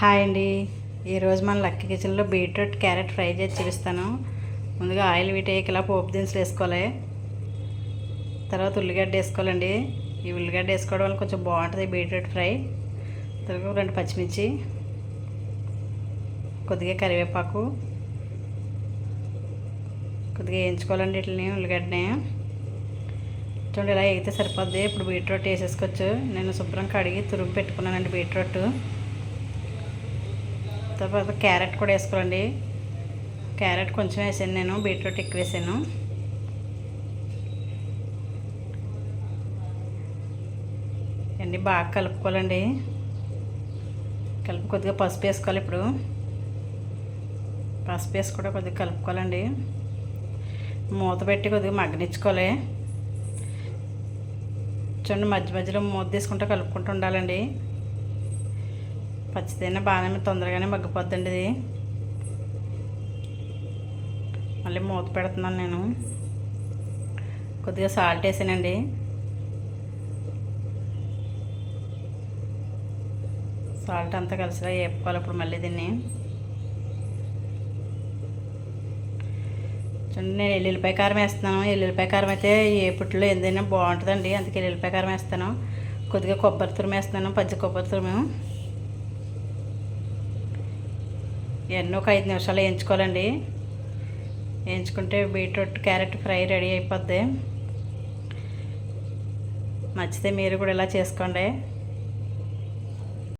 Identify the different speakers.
Speaker 1: Hi అండి. ఈరోజు మన లక్కీ కిచెన్లో బీట్రూట్ క్యారెట్ ఫ్రై చేసి చూపిస్తాను. ముందుగా ఆయిల్ వీటేకి ఇలా పోపు దినుసులు వేసుకోవాలి. తర్వాత ఉల్లిగడ్డ వేసుకోవాలండి. ఈ ఉల్లిగడ్డ వేసుకోవడం వల్ల కొంచెం బాగుంటుంది బీట్రూట్ ఫ్రై. తర్వాత రెండు పచ్చిమిర్చి కొద్దిగా కరివేపాకు కొద్దిగా వేయించుకోవాలండి వీటిని ఉల్లిగడ్డని. చూడండి ఇలా అయితే సరిపోద్ది. ఇప్పుడు బీట్రూట్ వేసేసుకోవచ్చు. నేను శుభ్రం కడిగి తురుము పెట్టుకున్నానండి బీట్రూట్. తర్వాత క్యారెట్ కూడా వేసుకోండి క్యారెట్ కొంచెం వేసాను నేను బీట్రూట్ ఎక్కువ వేసాను. అండి బాగా కలుపుకోవాలండి. కలిపి కొద్దిగా పసుపు వేసుకోవాలి ఇప్పుడు. పసుపు వేసి కూడా కొద్దిగా కలుపుకోవాలండి. మూత పెట్టి కొద్దిగా మగ్గనిచ్చుకోవాలి. చూడండి మధ్య మధ్యలో మూత తీసుకుంటూ కలుపుకుంటూ ఉండాలండి. పచ్చిదైనా బాగానే తొందరగానే మగ్గిపోద్దండి ఇది. మళ్ళీ మూత పెడుతున్నాను నేను. కొద్దిగా సాల్ట్ వేసానండి. సాల్ట్ అంతా కలిసిగా వేపుకోవాలి ఇప్పుడు మళ్ళీ దీన్ని. చూడండి నేను ఎల్లుల్లిపాయ కారం వేస్తున్నాను. ఎల్లుల్లిపాయ కారం అయితే ఏ పుట్లో ఏదైనా బాగుంటుందండి. అందుకే ఎల్లుల్లిపాయ కారం వేస్తాను. కొద్దిగా కొబ్బరి తురుము వేస్తున్నాను. పచ్చి కొబ్బరి తురుము. ఇవన్నీ ఒక ఐదు నిమిషాలు వేయించుకోవాలండి. వేయించుకుంటే బీట్రూట్ క్యారెట్ ఫ్రై రెడీ అయిపోద్ది. నచ్చితే మీరు కూడా ఇలా చేసుకోండి.